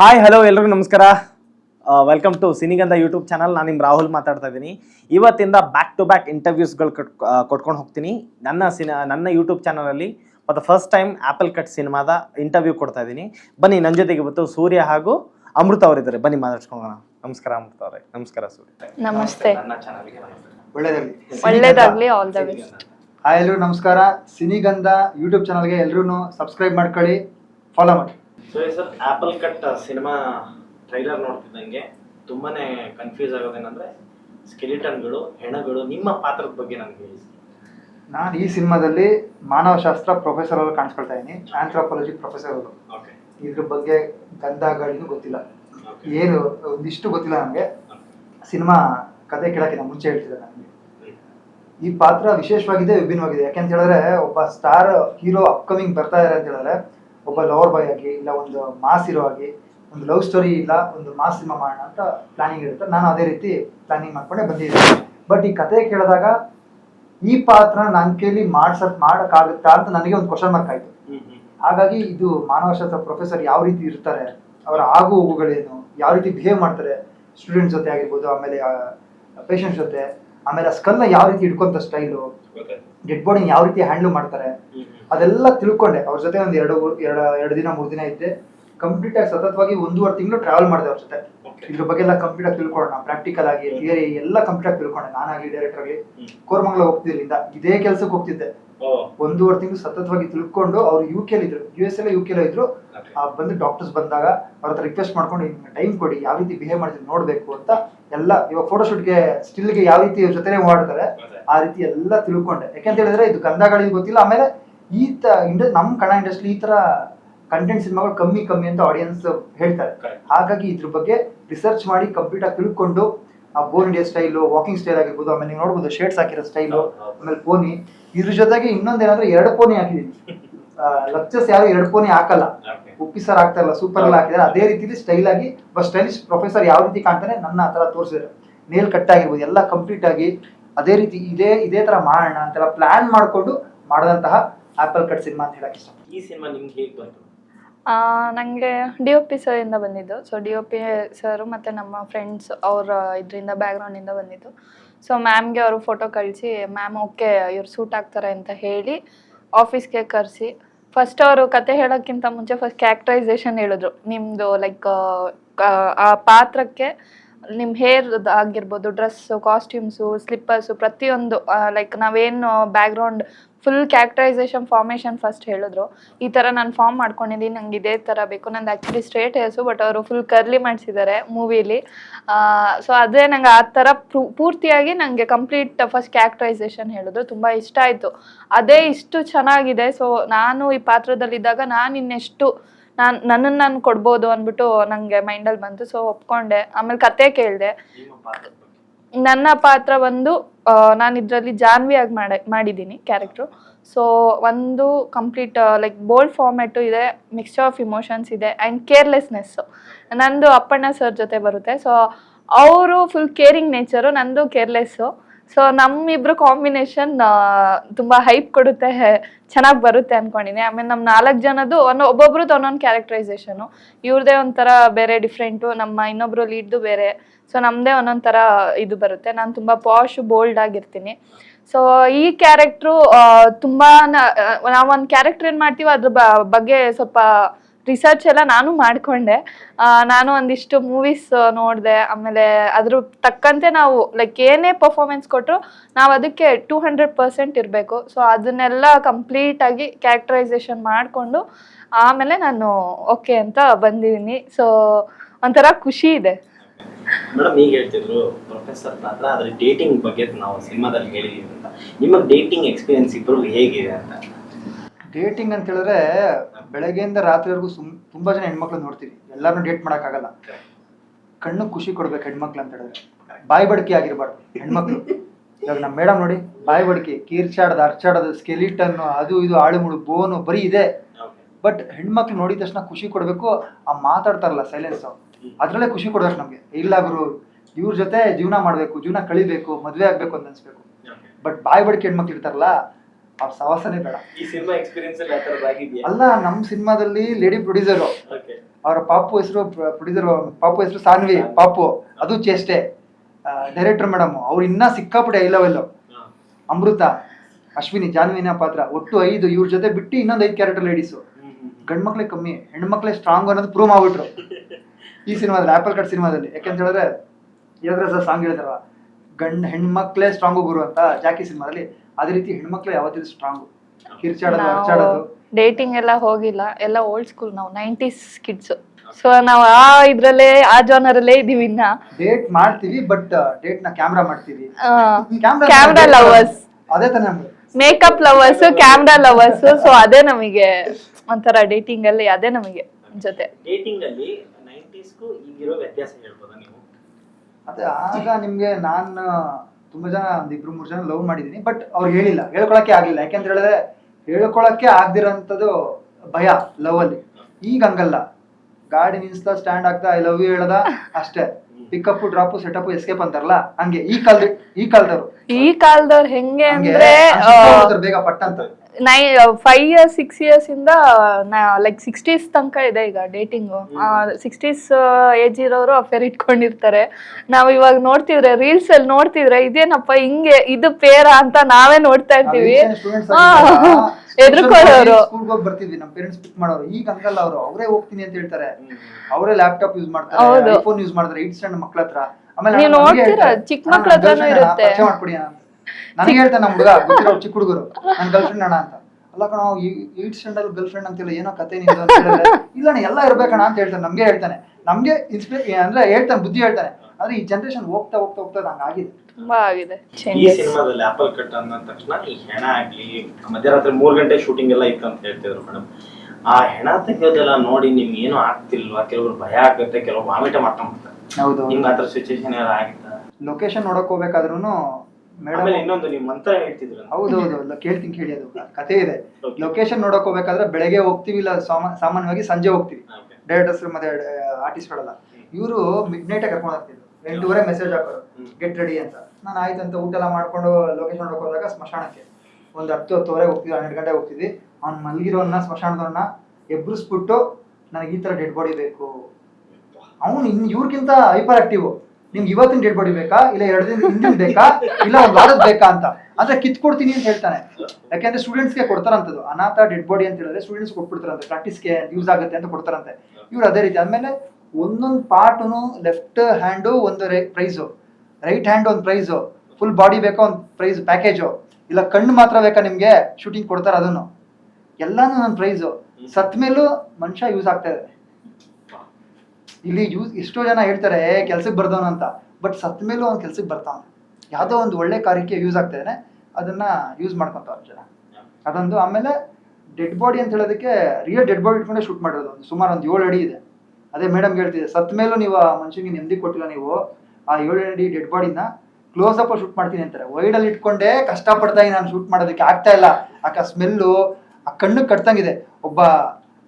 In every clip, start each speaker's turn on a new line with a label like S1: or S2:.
S1: Hi hello ಎಲ್ರಿಗೂ ನಮಸ್ಕಾರ. Welcome to Sinigandha YouTube channel ನಾನು ನಿಮ್ಮ ರಾಹುಲ್ ಮಾತಾಡ್ತಾ ಇದ್ದೀನಿ ಇವತ್ತಿಂದ ಬ್ಯಾಕ್ ಟು ಬ್ಯಾಕ್ ಇಂಟರ್ವ್ಯೂಸ್ಗಳು ಕೊಟ್ಕೊಂಡು ಹೋಗ್ತೀನಿ. ನನ್ನ ಸಿನ ನನ್ನ ಯೂಟ್ಯೂಬ್ ಚಾನಲಲ್ಲಿ for the first time Apple Cut ಸಿನಿಮಾದ ಇಂಟರ್ವ್ಯೂ ಕೊಡ್ತಾ ಇದ್ದೀನಿ ಬನ್ನಿ ನನ್ನ ಜೊತೆಗೆ ಇವತ್ತು ಸೂರ್ಯ ಹಾಗೂ ಅಮೃತ ಅವರಿದ್ದಾರೆ. ಬನ್ನಿ ಮಾತಾಡ್ಸ್ಕೊಳ್ಳೋಣ ನಮಸ್ಕಾರ ಅಮೃತ ಅವರೇ. ನಮಸ್ಕಾರ ಸೂರ್ಯ.
S2: ನಮಸ್ತೆ.
S3: ಒಳ್ಳೇದಾಗ್ಲಿ
S2: ಆಲ್ ದ ಬೆಸ್ಟ್
S3: ಹಾಯ್ ಎಲ್ಲರೂ ನಮಸ್ಕಾರ. ಸಿನಿಗಂಧ ಯೂಟ್ಯೂಬ್ ಚಾನಲ್ಗೆ ಎಲ್ಲರೂ ಸಬ್ಸ್ಕ್ರೈಬ್ ಮಾಡ್ಕೊಳ್ಳಿ. ಫಾಲೋ ಮಾಡಿ.
S1: So sir Apple Cut cinema trailer ನೋಡ್ತಿದ್ದಂಗೆ ತುಂಬಾನೇ ಕನ್ಫ್ಯೂಸ್ ಆಗೋದೇನಂದ್ರೆ ಸ್ಕೆಲಿಟನ್ಗಳು ಹೆಣಗಳು ನಿಮ್ಮ ಪಾತ್ರದ ಬಗ್ಗೆ ನನಗೆ ಹೇಳಿ
S3: ನಾನು ಈ ಸಿನಿಮಾದಲ್ಲಿ ಮಾನವಶಾಸ್ತ್ರ ಪ್ರೊಫೆಸರ್ ಅವರು ಕಾಣಿಸ್ಕೊಳ್ತಾ ಇದ್ದೀನಿ ಆಂಥ್ರೋಪಾಲಜಿ ಪ್ರೊಫೆಸರ್ ಅವರು.
S1: ಓಕೆ
S3: ಇದ್ರ ಬಗ್ಗೆ ಗಂಧಗಳಿಗೂ ಗೊತ್ತಿಲ್ಲ. ಏನು ಒಂದಿಷ್ಟು ಗೊತ್ತಿಲ್ಲ ನನಗೆ. ಸಿನಿಮಾ ಕತೆ ಕೇಳೋಕ್ಕಿಂತ ಮುಂಚೆ ಹೇಳ್ತಿದ್ದೆ ನನಗೆ. ಈ ಪಾತ್ರ ವಿಶೇಷವಾಗಿದೆ ವಿಭಿನ್ನವಾಗಿದೆ. ಯಾಕೆಂತ ಹೇಳಿದ್ರೆ ಒಬ್ಬ ಸ್ಟಾರ್ ಹೀರೋ ಅಪ್ಕಮಿಂಗ್ ಬರ್ತಾ ಇದ್ದಾರೆ ಅಂತ ಹೇಳಿದ್ರೆ ಒಬ್ಬ ಲವರ್ ಬಾಯ್ ಆಗಿ ಇಲ್ಲ ಒಂದು ಮಾಸ್ ಇರೋ ಆಗಿ ಒಂದು ಲವ್ ಸ್ಟೋರಿ ಇಲ್ಲ ಒಂದು ಮಾಸ್ ಸಿನಿಮಾ ಮಾಡೋಣ ಅಂತ ಪ್ಲಾನಿಂಗ್ ಇರುತ್ತೆ. ನಾನು ಅದೇ ರೀತಿ ಪ್ಲಾನಿಂಗ್ ಮಾಡ್ಕೊಂಡೆ ಬಂದಿದ್ದೀನಿ. ಬಟ್ ಈ ಕತೆ ಕೇಳಿದಾಗ ಈ ಪಾತ್ರ ನನ್ನ ಕೈಲಿ ಮಾಡ್ಸಕ್ ಮಾಡೋಕ್ಕಾಗುತ್ತಾ ಅಂತ ನನಗೆ ಒಂದು ಕ್ವಶನ್ ಮಾರ್ಕ್ ಆಯ್ತು. ಹಾಗಾಗಿ ಇದು ಮಾನವಶಾಸ್ತ್ರ ಪ್ರೊಫೆಸರ್ ಯಾವ ರೀತಿ ಇರ್ತಾರೆ ಅವರ ಆಗು ಹೋಗುಗಳೇನು ಯಾವ ರೀತಿ ಬಿಹೇವ್ ಮಾಡ್ತಾರೆ ಸ್ಟೂಡೆಂಟ್ಸ್ ಜೊತೆ ಆಗಿರ್ಬೋದು ಆಮೇಲೆ ಪೇಷಂಟ್ಸ್ ಜೊತೆ ಆಮೇಲೆ ಆ ಸ್ಕಲ್ನ ಯಾವ ರೀತಿ ಹಿಡ್ಕೊಂತ ಸ್ಟೈಲು ಡೆಡ್ ಬಾಡಿ ಯಾವ ರೀತಿ ಹ್ಯಾಂಡಲ್ ಮಾಡ್ತಾರೆ ಅದೆಲ್ಲ ತಿಳ್ಕೊಂಡೆ. ಅವ್ರ ಜೊತೆ ಒಂದು ಎರಡು ಎರಡು ಎರಡು ದಿನ ಮೂರು ದಿನ ಇದ್ದೆ. ಕಂಪ್ಲೀಟ್ ಆಗಿ ಸತತವಾಗಿ ಒಂದೂವರೆ ತಿಂಗಳು ಟ್ರಾವೆಲ್ ಮಾಡಿದೆ ಅವ್ರ ಜೊತೆ. ಇದ್ರ ಬಗ್ಗೆ ಎಲ್ಲ ಕಂಪ್ಲೀಟ್ ಆಗಿ ತಿಳ್ಕೊಳ್ಳೋಣ ಪ್ರಾಕ್ಟಿಕಲ್ ಆಗಿ ಥಿಯರಿ ಎಲ್ಲ ಕಂಪ್ಲೀಟ್ ಆಗಿ ತಿಳ್ಕೊಂಡೆ. ನಾನಾಗಿ ಡೈರೆಕ್ಟರ್ ಆಗಿ ಕೋರ್ಮಂಗ್ಲ ಹೋಗ್ತಿದ್ರಿಂದ ಇದೇ ಕೆಲಸಕ್ಕೆ ಹೋಗ್ತಿದ್ದೆ. ಒಂದೂವರೆ ತಿಂಗಳು ಸತತವಾಗಿ ತಿಳ್ಕೊಂಡು ಅವ್ರು ಯು ಕೆಲ್ ಇದ್ರು. U S L U K ಇದ್ರು. ಆ ಬಂದು ಡಾಕ್ಟರ್ಸ್ ಬಂದಾಗ ಅವ್ರ ಹತ್ರ ರಿಕ್ವೆಸ್ಟ್ ಮಾಡ್ಕೊಂಡು ಟೈಮ್ ಕೊಡಿ. ಯಾವ ರೀತಿ ಬಿಹೇವ್ ಮಾಡಿದ್ರು ನೋಡ್ಬೇಕು ಅಂತ ಎಲ್ಲ ಇವಾಗ ಫೋಟೋಶೂಟ್ಗೆ ಸ್ಟಿಲ್ಗೆ ಯಾವ ರೀತಿ ಜೊತೆನೇ ಮಾಡ್ತಾರೆ. ಆ ರೀತಿ ಎಲ್ಲ ತಿಳ್ಕೊಂಡೆ. ಯಾಕೆಂತ ಹೇಳಿದ್ರೆ ಇದು ಕಂದಗಳಿಗೆ ಗೊತ್ತಿಲ್ಲ. ಆಮೇಲೆ ಈ ತ ಇಂಡ ನಮ್ಮ ಕನ್ನಡ ಇಂಡಸ್ಟ್ರಿ ಈ ತರ ಕಂಟೆಂಟ್ ಸಿನಿಮಾಗಳು ಕಮ್ಮಿ ಕಮ್ಮಿ ಅಂತ ಆಡಿಯನ್ಸ್ ಹೇಳ್ತಾರೆ. ಹಾಗಾಗಿ ಇದ್ರ ಬಗ್ಗೆ ರಿಸರ್ಚ್ ಮಾಡಿ ಕಂಪ್ಲೀಟ್ ಆಗಿ ತಿಳ್ಕೊಂಡು ಆ bone India style walking style ಆಗಿರ್ಬೋದು ಆಮೇಲೆ ನೀವು ನೋಡ್ಬೋದು ಶೇಡ್ಸ್ ಹಾಕಿರೋ ಸ್ಟೈಲು ಆಮೇಲೆ ಪೋನಿ ಇದ್ರ ಜೊತೆಗೆ ಇನ್ನೊಂದೇನಂದ್ರೆ ಎರಡು ಪೋನಿ ಹಾಕಿದೀನಿ. ಲಕ್ಚರ್ಸ್ ಯಾರು ಎರಡು ಪೋನಿ ಹಾಕಲ್ಲ. ಉಪ್ಪಿ ಸರ್ ಆಗ್ತಾ ಇಲ್ಲ ಸೂಪರ್ ಎಲ್ಲ ಹಾಕಿದಾರೆ ಅದೇ ರೀತಿಲಿ ಸ್ಟೈಲ್ ಆಗಿ ಬಟ್ ಸ್ಟೈಲಿಶ್ ಪ್ರೊಫೆಸರ್ ಯಾವ ರೀತಿ ಕಾಣ್ತಾನೆ ನನ್ನ ಆ ಥರ ತೋರಿಸಿದ್ರು ನೇಲ್ ಕಟ್ ಆಗಿರ್ಬೋದು ಎಲ್ಲ ಕಂಪ್ಲೀಟ್ ಆಗಿ ಅದೇ ರೀತಿ ಇದೇ ಇದೇ ತರ ಮಾಡೋಣ ಅಂತೆಲ್ಲ ಪ್ಲಾನ್ ಮಾಡಿಕೊಂಡು ಮಾಡಿದಂತಹ ಆಪಲ್ ಕಟ್ ಸಿನಿಮಾ ಅಂತ ಹೇಳಕ್ ಇಷ್ಟ
S1: ಈ ಸಿನಿಮಾ ನಿಮ್ಗೆ ಹೇಗೆ ಬಂತು?
S2: ನನಗೆ ಡಿ ಒ ಪಿ ಸರ್ ಇಂದ ಬಂದಿದ್ದು. So D O P sir ಮತ್ತು ನಮ್ಮ ಫ್ರೆಂಡ್ಸ್ ಅವ್ರ ಇದರಿಂದ ಬ್ಯಾಕ್ಗ್ರೌಂಡಿಂದ ಬಂದಿದ್ದು. ಸೊ ಮ್ಯಾಮ್ಗೆ ಅವರು ಫೋಟೋ ಕಳಿಸಿ ಮ್ಯಾಮ್ ಓಕೆ ಇವ್ರು ಸೂಟ್ ಆಗ್ತಾರೆ ಅಂತ ಹೇಳಿ ಆಫೀಸ್ಗೆ ಕರೆಸಿ. ಫಸ್ಟ್ ಅವರು ಕತೆ ಹೇಳೋಕ್ಕಿಂತ ಮುಂಚೆ ಫಸ್ಟ್ ಕ್ಯಾರೆಕ್ಟರೈಸೇಷನ್ ಹೇಳಿದ್ರು. ನಿಮ್ಮದು ಲೈಕ್ ಆ ಪಾತ್ರಕ್ಕೆ ನಿಮ್ಮ ಹೇರ್ ಆಗಿರ್ಬೋದು ಡ್ರೆಸ್ಸು ಕಾಸ್ಟ್ಯೂಮ್ಸು ಸ್ಲಿಪ್ಪರ್ಸು ಪ್ರತಿಯೊಂದು ಲೈಕ್ ನಾವೇನು background full characterisation formation first ಹೇಳಿದ್ರು. ಈ ಥರ ನಾನು ಫಾರ್ಮ್ ಮಾಡ್ಕೊಂಡಿದ್ದೀನಿ ನಂಗೆ ಇದೇ ಥರ ಬೇಕು. ನಂದು ಆ್ಯಕ್ಚುಲಿ ಸ್ಟ್ರೇಟ್ ಹೇರ್ಸು ಬಟ್ ಅವರು ಫುಲ್ ಕರ್ಲಿ ಮಾಡಿಸಿದ್ದಾರೆ ಮೂವಿಲಿ ಸೊ ಅದೇ ನಂಗೆ ಆ ಥರ ಪೂರ್ತಿಯಾಗಿ ನನಗೆ ಕಂಪ್ಲೀಟ್ ಫಸ್ಟ್ ಕ್ಯಾರೆಕ್ಟರೈಸೇಷನ್ ಹೇಳಿದ್ರು. ತುಂಬ ಇಷ್ಟ ಆಯಿತು. ಅದೇ ಇಷ್ಟು ಚೆನ್ನಾಗಿದೆ. ಸೊ ನಾನು ಈ ಪಾತ್ರದಲ್ಲಿದ್ದಾಗ ನಾನು ಇನ್ನೆಷ್ಟು ನಾನು ನನ್ನನ್ನು ನಾನು ಕೊಡ್ಬೋದು ಅಂದ್ಬಿಟ್ಟು ನನಗೆ ಮೈಂಡಲ್ಲಿ ಬಂತು. ಸೊ ಒಪ್ಕೊಂಡೆ. ಆಮೇಲೆ ಕತೆ ಕೇಳಿದೆ. ನನ್ನ ಪಾತ್ರ ಒಂದು ನಾನು ಇದರಲ್ಲಿ ಆಗಿ ಮಾಡಿ ಮಾಡಿದ್ದೀನಿ ಕ್ಯಾರೆಕ್ಟ್ರು. ಸೊ ಒಂದು ಕಂಪ್ಲೀಟ್ ಲೈಕ್ ಬೋಲ್ಡ್ ಫಾರ್ಮ್ಯಾಟು ಇದೆ, ಮಿಕ್ಸ್ಚರ್ ಆಫ್ ಇಮೋಷನ್ಸ್ ಇದೆ ಆ್ಯಂಡ್ ಕೇರ್ಲೆಸ್ನೆಸ್ಸು. ನಂದು ಅಪ್ಪಣ್ಣ ಸರ್ ಜೊತೆ ಬರುತ್ತೆ. ಸೊ ಅವರು ಫುಲ್ ಕೇರಿಂಗ್ ನೇಚರು ನಂದು ಕೇರ್ಲೆಸ್ಸು. ಸೊ ನಮ್ಮಿಬ್ರು ಕಾಂಬಿನೇಷನ್ ತುಂಬಾ ಹೈಪ್ ಕೊಡುತ್ತೆ, ಚೆನ್ನಾಗಿ ಬರುತ್ತೆ ಅನ್ಕೊಂಡಿನಿ. ಆಮೇಲೆ ನಮ್ಮ ನಾಲ್ಕು ಜನದ್ದು ಒಂದು ಒಬ್ಬೊಬ್ರದ್ದು ಒಂದೊಂದು ಕ್ಯಾರೆಕ್ಟರೈಸೇಷನು ಇವ್ರದೇ ಒಂಥರ ಬೇರೆ ಡಿಫ್ರೆಂಟು ನಮ್ಮ ಇನ್ನೊಬ್ರು ಲೀಡ್ದು ಬೇರೆ. ಸೊ ನಮ್ಮದೇ ಒಂದೊಂದು ಥರ ಇದು ಬರುತ್ತೆ. ನಾನು ತುಂಬ ಪಾಶ್ ಬೋಲ್ಡ್ ಆಗಿರ್ತೀನಿ. ಸೊ ಈ ಕ್ಯಾರೆಕ್ಟ್ರು ತುಂಬ ನಾವೊಂದು ಕ್ಯಾರೆಕ್ಟರ್ ಏನು ಮಾಡ್ತೀವೋ ಅದ್ರ ಬಗ್ಗೆ ಸ್ವಲ್ಪ ರಿಸರ್ಚ್ ಎಲ್ಲ ನಾನು ಮಾಡಿಕೊಂಡೆ. ನಾನು ಒಂದಿಷ್ಟು ಮೂವೀಸ್ ನೋಡಿದೆ. ಆಮೇಲೆ ಅದ್ರ ತಕ್ಕಂತೆ ನಾವು ಲೈಕ್ ಏನೇ ಪರ್ಫಾರ್ಮೆನ್ಸ್ ಕೊಟ್ಟರು ನಾವು ಅದಕ್ಕೆ ಟೂ ಹಂಡ್ರೆಡ್ ಪರ್ಸೆಂಟ್ ಇರಬೇಕು. ಸೊ ಅದನ್ನೆಲ್ಲ ಕಂಪ್ಲೀಟಾಗಿ ಕ್ಯಾರೆಕ್ಟರೈಸೇಷನ್ ಮಾಡಿಕೊಂಡು ಆಮೇಲೆ ನಾನು ಓಕೆ ಅಂತ ಬಂದಿದ್ದೀನಿ. ಸೊ ಒಂಥರ ಖುಷಿ ಇದೆ.
S1: ಮೇಡಮ್, ಈಗ ಹೇಳ್ತಿದ್ರು ಪ್ರೊಫೆಸರ್ ಹತ್ರ ಅದ್ರ ಡೇಟಿಂಗ್ ಬಗ್ಗೆ ನಾವು ಸಿನಿಮಾದಲ್ಲಿ ಹೇಳಿದೀವಿ ಅಂತ. ನಿಮ್ಮ ಡೇಟಿಂಗ್ ಎಕ್ಸ್ಪೀರಿಯನ್ಸ್ ಇಬ್ಬರು ಹೇಗಿದೆ ಅಂತ?
S3: ಡೇಟಿಂಗ್ ಅಂತ ಹೇಳಿದ್ರೆ ಬೆಳಗ್ಗೆಯಿಂದ ರಾತ್ರಿವರೆಗೂ ಸುಮ್ ತುಂಬಾ ಜನ ಹೆಣ್ಮಕ್ಳು ನೋಡ್ತೀವಿ. ಎಲ್ಲಾರನ್ನೂ ಡೇಟ್ ಮಾಡೋಕ್ಕಾಗಲ್ಲ. ಕಣ್ಣು ಖುಷಿ ಕೊಡ್ಬೇಕು ಹೆಣ್ಮಕ್ಳು ಅಂತ ಹೇಳಿದ್ರೆ. ಬಾಯಿ ಬಡಿಕೆ ಆಗಿರ್ಬಾರ್ದು ಹೆಣ್ಮಕ್ಳು. ಇವಾಗ ನಮ್ಮ ಮೇಡಮ್ ನೋಡಿ ಬಾಯಿ ಬಡಿಕೆ ಕೀರ್ಚಾಡೋದು ಅರ್ಚಾಡೋದು ಸ್ಕೆಲಿಟನ್ ಅದು ಇದು ಆಳುಮುಳು ಬೋನು ಬರೀ ಇದೆ. ಬಟ್ ಹೆಣ್ಮಕ್ಳು ನೋಡಿದ ತಕ್ಷಣ ಖುಷಿ ಕೊಡಬೇಕು. ಆ ಮಾತಾಡ್ತಾರಲ್ಲ ಸೈಲೆನ್ಸ್ ಅದ್ರಲ್ಲೇ ಖುಷಿ ಕೊಡ್ಬೇಕು ನಮಗೆ. ಇಲ್ಲ ಗುರು ಇವ್ರ ಜೊತೆ ಜೀವನ ಮಾಡಬೇಕು ಜೀವನ ಕಳಿಬೇಕು ಮದುವೆ ಆಗ್ಬೇಕು ಅಂತ ಅನ್ಸ್ಬೇಕು. ಬಟ್ ಬಾಯಿ ಬಡಿಕೆ ಹೆಣ್ಮಕ್ಳು ಇರ್ತಾರಲ್ಲ ಅವ್ರ ಸವಾಸನೆ ಬೇಡ.
S1: ಈ ಸಿನಿಮಾ ಎಕ್ಸ್ಪೀರಿಯನ್ಸ್ ಅಲ್ಲಿ
S3: ನಮ್ಮ ಸಿನಿಮಾದಲ್ಲಿ ಲೇಡಿ ಪ್ರೊಡ್ಯೂಸರ್ ಅವರ ಪಾಪು ಹೆಸರು ಪ್ರೊಡ್ಯೂಸರ್ ಪಾಪು ಹೆಸರು ಸಾನ್ವಿ ಪಾಪು ಅದು ಚೇಷ್ಟೆ. ಡೈರೆಕ್ಟರ್ ಮೇಡಮ್ ಅವ್ರು ಇನ್ನ ಸಿಕ್ಕಾಪಟ್ಟೆ ಐ ಲೆವೆಲ್ ಅಮೃತ ಅಶ್ವಿನಿ ಜಾನ್ವಿನ ಪಾತ್ರ ಒಟ್ಟು ಐದು ಇವ್ರ ಜೊತೆ ಬಿಟ್ಟು ಇನ್ನೊಂದು ಐದು ಕ್ಯಾರೆಕ್ಟರ್ ಲೇಡೀಸು ಗಂಡ್ ಮಕ್ಳೇ ಕಮ್ಮಿ ಹೆಣ್ಮಕ್ಳೇ ಸ್ಟ್ರಾಂಗ್ ಅನ್ನೋದು ಪ್ರೂವ್ ಮಾಡ್ಬಿಟ್ರು ಈ ಸಿನಿಮಾದಲ್ಲಿ ಆಪಲ್ ಕಟ್ ಸಿನಿಮಾದಲ್ಲಿ. ಯಾಕೆಂತ ಹೇಳಿದ್ರೆ ಸರ್ ಸಾಂಗ್ ಹೇಳಿದಾರ ಗಂಡ್ ಹೆಣ್ಮಕ್ಳೇ ಸ್ಟ್ರಾಂಗು ಗುರು ಅಂತ ಜಾಕಿ ಸಿನಿಮಾದಲ್ಲಿ. ಅದೇ ರೀತಿ ಹೆಣ್ಮಕ್ಳು ಯಾವತ್ತಿದ್ರು ಸ್ಟ್ರಾಂಗ್ ಕಿರ್ಚಾಡೋದು ಅರ್ಚಾಡೋದು.
S2: ಡೇಟಿಂಗ್ ಎಲ್ಲ ಹೋಗಿಲ್ಲ. ಎಲ್ಲ ಓಲ್ಡ್ ಸ್ಕೂಲ್ ನಾವು ನೈಂಟೀಸ್ ಕಿಡ್ಸ್ ಸೊ ನಾವು ಆ ಇದ್ರಲ್ಲೇ ಆ ಜಾನರಲ್ಲೇ ಇದೀವಿ ಇನ್ನ.
S3: ಡೇಟ್ ಮಾಡ್ತೀವಿ ಬಟ್ ಡೇಟ್ನ ಕ್ಯಾಮ್ರಾ ಮಾಡ್ತೀವಿ.
S2: ಕ್ಯಾಮ್ರಾ ಲವರ್ಸ್
S3: ಅದೇ ತಾನೇ
S2: makeup lovers camera lovers so ಅದೇ ನಮಗೆ ಒಂಥರ ಡೇಟಿಂಗ್ ಅಲ್ಲಿ ಅದೇ ನಮಗೆ ಜೊತೆ.
S1: ಡೇಟಿಂಗ್ ಅಲ್ಲಿ ನೈಂಟೀಸ್ಗೂ ಈಗಿರೋ ವ್ಯತ್ಯಾಸ ಹೇಳ್ಬೋದಾ ನೀವು?
S3: ಅದೇ ಆಗ ನಿಮ್ಗೆ ನಾನು ತುಂಬಾ ಜನ ಒಂದ್ ಇಬ್ರು ಮೂರು ಜನ ಲವ್ ಮಾಡಿದೀನಿ ಬಟ್ ಅವ್ರು ಹೇಳಿಲ್ಲ. ಹೇಳ್ಕೊಳಕ್ಕೆ ಆಗ್ಲಿಲ್ಲ. ಯಾಕೆಂತ ಹೇಳಿದ್ರೆ ಹೇಳ್ಕೊಳಕ್ಕೆ ಆಗ್ದಿರೋಂಥದ್ದು ಭಯ ಲವ್ ಅಲ್ಲಿ. ಈಗ ಹಂಗಲ್ಲ. ಗಾಡಿ ನಿಲ್ಸ್ತಾ ಸ್ಟ್ಯಾಂಡ್ ಆಗ್ತಾ ಐ ಲವ್ ಯು ಹೇಳದ ಅಷ್ಟೇ. ಪಿಕಪ್ ಡ್ರಾಪ್ ಸೆಟಪ್ ಎಸ್ಕೇಪ್ ಅಂತಾರಲ್ಲ ಹಂಗೆ. ಈ ಕಾಲದ ಈ ಕಾಲದವ್ರು.
S2: ಈ ಕಾಲದವ್ರು ಹೆಂಗೆ ಅಂದ್ರೆ
S3: ಬೇಗ ಪಟ್ಟ ಅಂತ.
S2: ನೈ ಫೈವ್ ಇಯರ್ಸ್ ಸಿಕ್ಸ್ ಇಯರ್ಸ್ ಇಂದ ಲೈಕ್ ಸಿಕ್ಸ್ಟೀಸ್ ತನಕ ಇದೆ ಈಗ ಡೇಟಿಂಗು ಸಿಕ್ಸ್ಟೀಸ್ ಏಜ್ ಇರೋರು ಅಫೇರ್ ಇಟ್ಕೊಂಡಿರ್ತಾರೆ. ನಾವು ಇವಾಗ ನೋಡ್ತಿದ್ರೆ ರೀಲ್ಸ್ ಅಲ್ಲಿ ನೋಡ್ತಿದ್ರೆ ಇದೇನಪ್ಪ ಹಿಂಗೆ ಇದು ಪೇರ ಅಂತ ನಾವೇ ನೋಡ್ತಾ ಇರ್ತೀವಿ. ಎದ್ರುಕೊಳ್ಳೋರು.
S3: ಬರ್ತಿದ್ವಿ ನಮ್ಮ ಪೇರೆಂಟ್ಸ್ ಪಿಕ್ ಮಾಡೋರು. ಈಗ ಹಂಗಲ್ಲ ಅವರು ಅವರೇ ಹೋಗ್ತೀನಿ ಅಂತ ಹೇಳ್ತಾರೆ. ಅವರೇ ಲ್ಯಾಪ್ಟಾಪ್ ಯೂಸ್ ಮಾಡ್ತಾರೆ ಫೋನ್ ಯೂಸ್ ಮಾಡ್ತಾರೆ ಇಟ್ಸ್ ಸ್ಟ್ಯಾಂಡ್ ಮಕ್ಳ ಹತ್ರ ಆಮೇಲೆ
S2: ನೀವು ನೋಡ್ತೀರಾ? ಚಿಕ್ಕ
S3: "ಅಣ್ಣ,
S2: ಮಕ್ಳ ಹತ್ರನೂ ಇರುತ್ತೆ."
S3: ಮಾಡ್ಕೊಡಿ ಅಂತ ನನಗೆ ಹೇಳ್ತಾನೆ ನಮ್ಮ ಹುಡುಗ ಗೊತ್ತಿರೋ ಚಿಕ್ಕ ಹುಡುಗರು ನನ್ನ ಗರ್ಲ್ಫ್ರೆಂಡ್ ಅಣ್ಣ ಅಂತ. ಅಲ್ಲ ಕಣ ಏಟ್ ಸ್ಟ್ಯಾಂಡರ್ಡ್ ಗರ್ಲ್ ಫ್ರೆಂಡ್ ಅಂತಿಲ್ಲ ಏನೋ ಕತೆ ನಿಂದು ಅಂತ ಹೇಳಿದ್ರೆ ಇಲ್ಲ ಅಣ್ಣ ಎಲ್ಲ ಇರ್ಬೇಕಣ್ಣ ಅಂತ ಹೇಳ್ತಾನೆ ನಮ್ಗೆ ಹೇಳ್ತಾನೆ. ನಮ್ಗೆ ಇನ್ಸ್ಪಿ ಅಂದ್ರೆ ಹೇಳ್ತಾನೆ ಬುದ್ಧಿ ಹೇಳ್ತಾನೆ. ಆದ್ರೆ ಈ ಜನರೇಷನ್ ಹೋಗ್ತಾ ಹೋಗ್ತಾ ಹೋಗ್ತಾ ಅದು ಹಂಗಾಗಿದೆ
S2: ತುಂಬಾ ಆಗಿದೆ.
S1: ಈ ಸಿನಿಮಾದಲ್ಲಿ ಆಪಲ್ ಕಟ್ ಅಂದ ತಕ್ಷಣ ಈ ಹೆಣ ಆಗ್ಲಿ ಮಧ್ಯರಾತ್ರಿ ಮೂರ್ ಗಂಟೆ ಶೂಟಿಂಗ್ ಎಲ್ಲ ಇತ್ತು ಅಂತ ಹೇಳ್ತಿದ್ರು ಮೇಡಮ್ ಆ ಹೆಣ ತೆಗೆಯೋದೆಲ್ಲ ನೋಡಿ ನಿಮ್ಗೆ ಏನು ಆಗ್ತಿಲ್ವಾ? ಕೆಲವರು ಭಯ ಆಗುತ್ತೆ ಕೆಲವರು ವಾಮಿಟ ಮಾಡ್ಕೊಂಡ್ಬಿಡ್ತಾರೆ.
S3: ಹೌದು
S1: ನಿಮ್ಗೆ ಆ ಥರ ಸಿಚುವೇಶನ್ ಎಲ್ಲ ಆಗಿತ್ತ?
S3: ಲೊಕೇಶನ್ ನೋಡಕ್ ಹೋಗ್ಬೇಕಾದ್ರೂ
S1: ಆಮೇಲೆ ಇನ್ನೊಂದು ನೀವು ಮಂತ್ರ ಹೇಳ್ತಿದ್ರು
S3: ಹೌದೌದು ಹೌದು ಕೇಳ್ತೀನಿ ಕೇಳಿ ಅದು. ಕತೆ ಇದೆ. ಲೊಕೇಶನ್ ನೋಡಕ್ ಹೋಗ್ಬೇಕಾದ್ರೆ ಬೆಳಗ್ಗೆ ಹೋಗ್ತೀವಿ ಇಲ್ಲ ಸಾಮಾ- ಸಾಮಾನ್ಯವಾಗಿ ಸಂಜೆ ಹೋಗ್ತೀವಿ. ಡೈರೆಕ್ಟರ್ಸ್ ಮತ್ತೆ ಆರ್ಟಿಸ್ಟ್ಗಳೆಲ್ಲ ಇವರು ಮಿಡ್ ನೈಟ್ ಕರ್ಕೊಂಡು ಹೋಗ್ತಿದ್ರು. ಎಂಟೂವರೆ ಮೆಸೇಜ್ ಹಾಕೋರು. ಗೆಟ್ ರೆಡಿ ಅಂತ. ನಾನು ಆಯ್ತು ಅಂತ ಊಟ ಎಲ್ಲ ಮಾಡ್ಕೊಂಡು ಲೊಕೇಶನ್ ನೋಡಕ್ ಹೋದಾಗ ಸ್ಮಶಾನಕ್ಕೆ. ಒಂದು ಹತ್ತು ಹತ್ತುವರೆ ಹೋಗ್ತಿದ್ವಿ ಹನ್ನೆರಡು ಗಂಟೆ ಹೋಗ್ತಿದ್ವಿ ಅವ್ನು ಮಲಗಿರೋನ್ನ ಸ್ಮಶಾನದವ್ರನ್ನ ಎಬ್ರಿಸ್ಬಿಟ್ಟು ನನಗೆ ಈ ತರ ಡೆಡ್ ಬಾಡಿ ಬೇಕು. ಅವನು ಇನ್ ಇವ್ರಿಗಿಂತ ಹೈಪರ್ ಆಕ್ಟಿವ್ ನಿಮ್ಗೆ ಇವತ್ತಿನ ಡೆಡ್ ಬಾಡಿ ಬೇಕಾ? ಇಲ್ಲ ಎರಡು ದಿನ ಹಿಂದಿನ ಬೇಕಾ? ಇಲ್ಲ ಒಂದು ವಾರದ ಬೇಕಾ ಅಂತ. ಅಂದ್ರೆ ಕಿತ್ಕೊಡ್ತೀನಿ ಅಂತ ಹೇಳ್ತಾನೆ. ಯಾಕೆಂದ್ರೆ ಸ್ಟೂಡೆಂಟ್ಸ್ಗೆ ಕೊಡ್ತಾರಂತದ್ದು. ಅನಾಥ ಡೆಡ್ ಬಾಡಿ ಅಂತ ಹೇಳಿದ್ರೆ ಸ್ಟೂಡೆಂಟ್ಸ್ ಕೊಟ್ಬಿಡ್ತಾರಂತೆ. ಪ್ರಾಕ್ಟೀಸ್ಗೆ ಯೂಸ್ ಆಗುತ್ತೆ ಅಂತ ಕೊಡ್ತಾರಂತೆ. ಇವ್ರು ಅದೇ ರೀತಿ. ಆದ್ಮೇಲೆ ಒಂದೊಂದು ಪಾರ್ಟುನು ಲೆಫ್ಟ್ ಹ್ಯಾಂಡು ಒಂದು ಪ್ರೈಸು ರೈಟ್ ಹ್ಯಾಂಡ್ ಒಂದು ಪ್ರೈಸು ಫುಲ್ ಬಾಡಿ ಬೇಕಾ ಒಂದು ಪ್ರೈಸ್ ಪ್ಯಾಕೇಜು ಇಲ್ಲ ಕಣ್ಣು ಮಾತ್ರ ಬೇಕಾ ನಿಮ್ಗೆ? ಶೂಟಿಂಗ್ ಕೊಡ್ತಾರೆ ಅದನ್ನು. ಎಲ್ಲಾನು ನನ್ನ ಪ್ರೈಸು ಸತ್ ಮೇಲೂ ಮನುಷ್ಯ ಯೂಸ್ ಆಗ್ತಾ ಇದೆ. ಇಲ್ಲಿ ಯೂಸ್ ಎಷ್ಟೋ ಜನ ಹೇಳ್ತಾರೆ ಕೆಲ್ಸಕ್ಕೆ ಬರ್ದವನು ಅಂತ. ಬಟ್ ಸತ್ ಮೇಲೂ ಅವ್ನು ಕೆಲ್ಸಕ್ಕೆ ಬರ್ತಾವನೆ. ಯಾವುದೋ ಒಂದು ಒಳ್ಳೆ ಕಾರ್ಯಕ್ಕೆ ಯೂಸ್ ಆಗ್ತಾ ಇದ್ದಾನೆ ಅದನ್ನ ಯೂಸ್ ಮಾಡ್ಕೊತಾವ್ ಜನ. ಅದೊಂದು ಆಮೇಲೆ ಡೆಡ್ ಬಾಡಿ ಅಂತ ಹೇಳೋದಕ್ಕೆ ರಿಯಲ್ ಡೆಡ್ ಬಾಡಿ ಇಟ್ಕೊಂಡೆ ಶೂಟ್ ಮಾಡಿರೋದು ಒಂದು ಸುಮಾರು ಒಂದು ಏಳು ಅಡಿ ಇದೆ. ಅದೇ ಮೇಡಮ್ ಹೇಳ್ತಿದ್ದೆ ಸತ್ ಮೇಲೂ ನೀವು ಆ ಮನುಷ್ಯನಿಗೆ ನೆಮ್ಮದಿ ಕೊಟ್ಟಿಲ್ಲ ನೀವು. ಆ ಏಳು ಅಡಿ ಡೆಡ್ ಬಾಡಿನ ಕ್ಲೋಸ್ ಅಪ್ ಶೂಟ್ ಮಾಡ್ತೀನಿ ಅಂತಾರೆ. ವೈಡ್ ಅಲ್ಲಿ ಇಟ್ಕೊಂಡೇ ಕಷ್ಟಪಡ್ತಾ ನಾನು ಶೂಟ್ ಮಾಡೋದಕ್ಕೆ. ಆಗ್ತಾ ಇಲ್ಲ. ಆ ಸ್ಮೆಲ್ಲು ಆ ಕಣ್ಣು ಕಟ್ತಂಗಿದೆ. ಒಬ್ಬ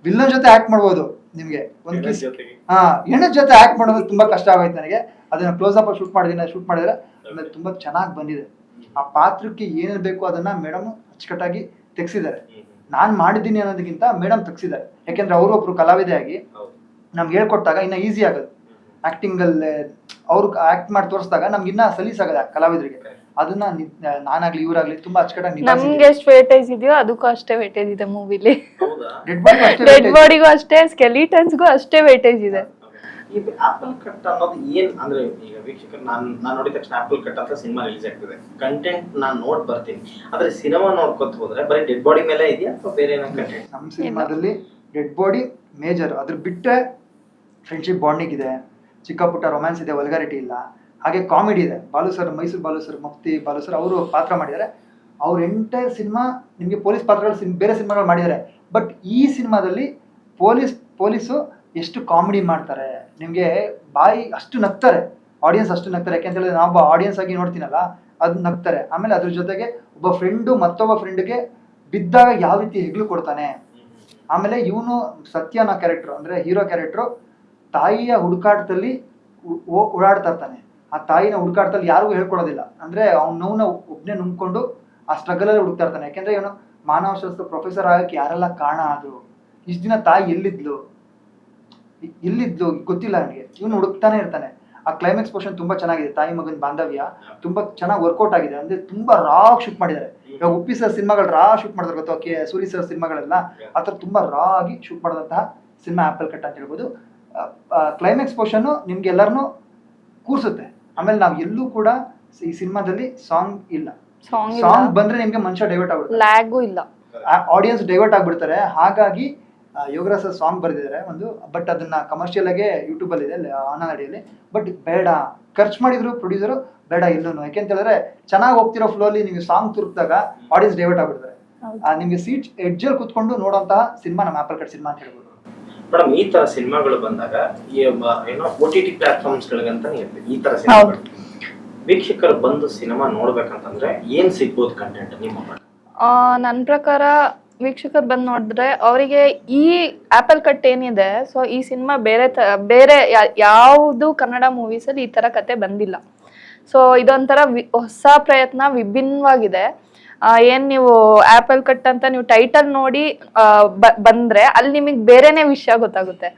S3: ವಿಲ್ಲನ್ ಜೊತೆ ಆಕ್ಟ್ ಮಾಡ್ಬೋದು. ನಿಮ್ಗೆ ಒಂದು ಕಿಸ್ ಹಾ ಹೆಣ್ಣು ಜೊತೆ ಆಕ್ಟ್ ಮಾಡೋದು ತುಂಬಾ ಕಷ್ಟ ಆಗೋಯ್ತು ನನಗೆ. ಅದನ್ನ ಕ್ಲೋಸ್ ಅಪ್ ಶೂಟ್ ಮಾಡಿದ್ರೆ ಶೂಟ್ ಮಾಡಿದ್ರೆ ಆಮೇಲೆ ತುಂಬಾ ಚೆನ್ನಾಗಿ ಬಂದಿದೆ. ಆ ಪಾತ್ರಕ್ಕೆ ಏನೇನು ಬೇಕು ಅದನ್ನ ಮೇಡಮ್ ಅಚ್ಚುಕಟ್ಟಾಗಿ ತೆಗ್ಸಿದ್ದಾರೆ. ನಾನು ಮಾಡಿದ್ದೀನಿ ಅನ್ನೋದಕ್ಕಿಂತ ಮೇಡಮ್ ತೆಗ್ಸಿದ್ದಾರೆ. ಯಾಕೆಂದ್ರೆ ಅವರು ಒಬ್ರು ಕಲಾವಿದೆಯಾಗಿ
S1: ಆಗಿ
S3: ನಮ್ಗೆ ಹೇಳ್ಕೊಟ್ಟಾಗ ಇನ್ನ ಈಸಿ ಆಗೋದು. ಆಕ್ಟಿಂಗ್ ಅಲ್ಲಿ ಅವ್ರು ಆಕ್ಟ್ ಮಾಡಿ ತೋರಿಸಿದಾಗ ನಮ್ಗೆ ಇನ್ನ ಸಲೀಸಾಗದ ಕಲಾವಿದರಿಗೆ. ಅದನ್ನ ನಾನಾಗ್ಲಿ ಇವರಾಗ್ಲಿ ತುಂಬಾ ಅಚ್ಚುಕಟ್ಟಾಗಿ
S2: ನಮ್ಗೆ ಎಷ್ಟು ವೇಟೇಜ್ ಇದೆಯೋ ಅದಕ್ಕೂ ಅಷ್ಟೇ ವೇಟೇಜ್ ಇದೆ ಮೂವಿಲಿ
S1: ಹೌದಾ?
S3: ಡೆಡ್ ಬಾಡಿ ಅಷ್ಟೇ
S2: ಡೆಡ್ ಬಾಡಿಗೂ ಅಷ್ಟೇ ಸ್ಕೆಲಿಟನ್ಸ್ಗೂ ಅಷ್ಟೇ ವೇಟೇಜ್ ಇದೆ.
S1: ಈ ಆಪಲ್ ಕಟ್ ಅನ್ನೋದು ಏನ್ ಅಂದ್ರೆ ಈಗ ವೀಕ್ಷಕರು ನಾನು ನಾನು ನೋಡಿದ ತಕ್ಷಣ ಆಪಲ್ ಕಟ್ ಅಂತ ಸಿನಿಮಾ ರಿಲೀಸ್ ಆಗ್ತದೆ. ಕಂಟೆಂಟ್ ನಾನು ನೋಡ್ ಬರ್ತೀನಿ. ಆದ್ರೆ ಸಿನಿಮಾ ನೋಡ್ಕೊತ ಹೋದ್ರೆ ಬರೀ ಡೆಡ್ ಬಾಡಿ ಮೇಲೆ ಇದೆಯಾ ಅಥವಾ ಬೇರೆ ಏನೋ ಕಂಟೆಂಟ್
S3: ನಮ್ಮ ಸಿನಿಮಾದಲ್ಲಿ ಡೆಡ್ ಬಾಡಿ ಮೇಜರ್ ಅದ್ರ ಬಿಟ್ಟರೆ ಫ್ರೆಂಡ್ಶಿಪ್ ಬಾಂಡಿಂಗ್ ಇದೆ. ಚಿಕ್ಕ ಪುಟ್ಟ ರೊಮ್ಯಾನ್ಸ್ ಇದೆ ವಲ್ಗಾರಿಟಿ ಇಲ್ಲ. ಹಾಗೆ ಕಾಮಿಡಿ ಇದೆ. Balu sir Mysuru Balu sir Mukthi Balu sir ಅವರು ಪಾತ್ರ ಮಾಡಿದ್ದಾರೆ. ಅವ್ರ ಎಂಟೈರ್ ಸಿನಿಮಾ ನಿಮಗೆ ಪೊಲೀಸ್ ಪಾತ್ರಗಳು ಸಿನ್, ಬೇರೆ ಸಿನಿಮಾಗಳು ಮಾಡಿದ್ದಾರೆ. ಬಟ್ ಈ ಸಿನಿಮಾದಲ್ಲಿ ಪೊಲೀಸ್, ಪೊಲೀಸು ಎಷ್ಟು ಕಾಮಿಡಿ ಮಾಡ್ತಾರೆ? ನಿಮಗೆ ಬಾಯಿ ಅಷ್ಟು ನಗ್ತಾರೆ. ಆಡಿಯನ್ಸ್ ಅಷ್ಟು ನಗ್ತಾರೆ. ಯಾಕೆಂತ ಹೇಳಿದ್ರೆ ನಾವು ಆಡಿಯನ್ಸ್ ಆಗಿ ನೋಡ್ತೀನಲ್ಲ, ಅದು ನಗ್ತಾರೆ. ಆಮೇಲೆ ಅದ್ರ ಜೊತೆಗೆ ಒಬ್ಬ ಫ್ರೆಂಡು ಮತ್ತೊಬ್ಬ ಫ್ರೆಂಡ್ಗೆ ಬಿದ್ದಾಗ ಯಾವ ರೀತಿ ಹೆಗ್ಲು ಕೊಡ್ತಾನೆ? ಆಮೇಲೆ ಇವನು ಸತ್ಯನ ಕ್ಯಾರೆಕ್ಟ್ರು ಅಂದರೆ ಹೀರೋ ಕ್ಯಾರೆಕ್ಟ್ರು ತಾಯಿಯ ಹುಡುಕಾಟದಲ್ಲಿ ಓಡಾಡ್ತಾ ಇರ್ತಾನೆ. ಆ ತಾಯಿನ ಹುಡುಕಾಟದಲ್ಲಿ ಯಾರಿಗೂ ಹೇಳ್ಕೊಡೋದಿಲ್ಲ. ಅಂದ್ರೆ ಅವ್ನ ನೋವನ್ನ ಒಬ್ಬನೇ ನುಂಗ್ಕೊಂಡು ಆ ಸ್ಟ್ರಗಲ್ ಅಲ್ಲಿ ಹುಡುಕ್ತಾ ಇರ್ತಾನೆ. ಯಾಕೆಂದ್ರೆ ಇವನು ಮಾನವಶಾಸ್ತ್ರ ಪ್ರೊಫೆಸರ್ ಆಗಕ್ಕೆ ಯಾರೆಲ್ಲ ಕಾರಣ ಆದ್ರು, ಇಷ್ಟು ದಿನ ತಾಯಿ ಎಲ್ಲಿದ್ಲು? ಎಲ್ಲಿದ್ಲು ಗೊತ್ತಿಲ್ಲ ನನಗೆ. ಇವನು ಹುಡುಕ್ತಾನೆ ಇರ್ತಾನೆ. ಆ ಕ್ಲೈಮ್ಯಾಕ್ಸ್ ಪೋರ್ಷನ್ ತುಂಬಾ ಚೆನ್ನಾಗಿದೆ. ತಾಯಿ ಮಗನ ಬಾಂಧವ್ಯ ತುಂಬಾ ಚೆನ್ನಾಗಿ ವರ್ಕೌಟ್ ಆಗಿದೆ. ಅಂದ್ರೆ ತುಂಬಾ ರಾ ಶೂಟ್ ಮಾಡಿದ್ದಾರೆ. ಇವಾಗ ಉಪ್ಪಿ ಸರ್ ಸಿನಿಮಾಗಳು ರಾ ಶೂಟ್ ಮಾಡಿದ್ರೆ ಗೊತ್ತಾ? ಕೆ ಸೂರಿ ಸರ್ ಸಿನಿಮಾಗಳೆಲ್ಲ ಆ ಥರ ತುಂಬಾ ರಾ ಆಗಿ ಶೂಟ್ ಮಾಡಿದಂತಹ ಸಿನಿಮಾ ಆಪಲ್ ಕಟ್ ಅಂತ ಹೇಳ್ಬೋದು. ಕ್ಲೈಮ್ಯಾಕ್ಸ್ ಪೋರ್ಷನ್ ನಿಮ್ಗೆ ಎಲ್ಲರನ್ನೂ ಕೂರ್ಸುತ್ತೆ. ಆಮೇಲೆ ನಾವು ಎಲ್ಲೂ ಕೂಡ ಈ ಸಿನಿಮಾದಲ್ಲಿ ಸಾಂಗ್ ಇಲ್ಲ.
S2: ಸಾಂಗ್
S3: ಸಾಂಗ್ ಬಂದ್ರೆ ನಿಮ್ಗೆ ಮನುಷ್ಯ ಡೈವರ್ಟ್ ಆಗ್ಬಿಡುತ್ತೆ.
S2: ಲ್ಯಾಗು ಇಲ್ಲ.
S3: ಆಡಿಯನ್ಸ್ ಡೈವರ್ಟ್ ಆಗ್ಬಿಡ್ತಾರೆ. ಹಾಗಾಗಿ ಯೋಗರಾಜ್ ಸರ್ ಸಾಂಗ್ ಬರೆದಿದ್ದಾರೆ ಒಂದು ಬಟ್ ಅದನ್ನ ಕಮರ್ಷಿಯಲ್ ಆಗಿ ಯೂಟ್ಯೂಬ್ ಅಲ್ಲಿ ಇದೆ ಆನಡಿಯಲ್ಲಿ ಬಟ್ ಬೇಡ. ಖರ್ಚು ಮಾಡಿದ್ರು ಪ್ರೊಡ್ಯೂಸರು ಬೇಡ ಇಲ್ಲೂ ಯಾಕೆಂತ ಹೇಳಿದ್ರೆ ಚೆನ್ನಾಗಿ ಹೋಗ್ತಿರೋ ಫ್ಲೋ ಅಲ್ಲಿ ನೀವು ಸಾಂಗ್ ತುರುಕ್ದಾಗ ಆಡಿಯನ್ಸ್ ಡೈವರ್ಟ್ ಆಗ್ಬಿಡ್ತಾರೆ. ಆ, ನಿಮ್ಗೆ ಸೀಟ್ ಎಡ್ಜಲ್ಲಿ ಕುತ್ಕೊಂಡು ನೋಡುವಂತಹ ಸಿನಿಮಾ ನಮ್ಮ ಆಪಲ್ ಕಟ್ ಸಿನಿಮಾ ಅಂತ ಹೇಳ್ಬೋದು.
S1: ಮೇಡಮ್ ಈ ತರ ಸಿನಿಮಾಗಳು ಬಂದಾಗ ಏನೋ ಓ ಟಿ ಟಿ ಪ್ಲಾಟ್ಫಾರ್ಮ್ಸ್ ಗಳಿಗಂತ ಈ ತರ ಸಿನಿಮಾಗಳು ವೀಕ್ಷಕರು ಬಂದು ಸಿನಿಮಾ ನೋಡ್ಬೇಕಂತಂದ್ರೆ ಏನ್ ಸಿಗ್ಬೋದು ಕಂಟೆಂಟ್ ನಿಮ್ಮ ಪ್ರಕಾರ?
S2: ನನ್ನ ಪ್ರಕಾರ ವೀಕ್ಷಕರು ಬಂದು ನೋಡಿದ್ರೆ ಅವರಿಗೆ ಈ ಆಪಲ್ ಕಟ್ ಏನಿದೆ ಸೊ ಈ ಸಿನಿಮಾ ಬೇರೆ ತ ಬೇರೆ ಯಾವುದು ಕನ್ನಡ ಮೂವೀಸಲ್ಲಿ ಈ ಥರ ಕತೆ ಬಂದಿಲ್ಲ. ಸೊ ಇದೊಂಥರ ವಿ ಹೊಸ ಪ್ರಯತ್ನ ವಿಭಿನ್ನವಾಗಿದೆ. ಏನ್ ನೀವು ಆಪಲ್ ಕಟ್ ಅಂತ ನೀವು ಟೈಟಲ್ ನೋಡಿ ಬಂದ್ರೆ ಅಲ್ಲಿ ನಿಮಗೆ ಬೇರೆನೆ ವಿಷಯ ಗೊತ್ತಾಗುತ್ತೆ.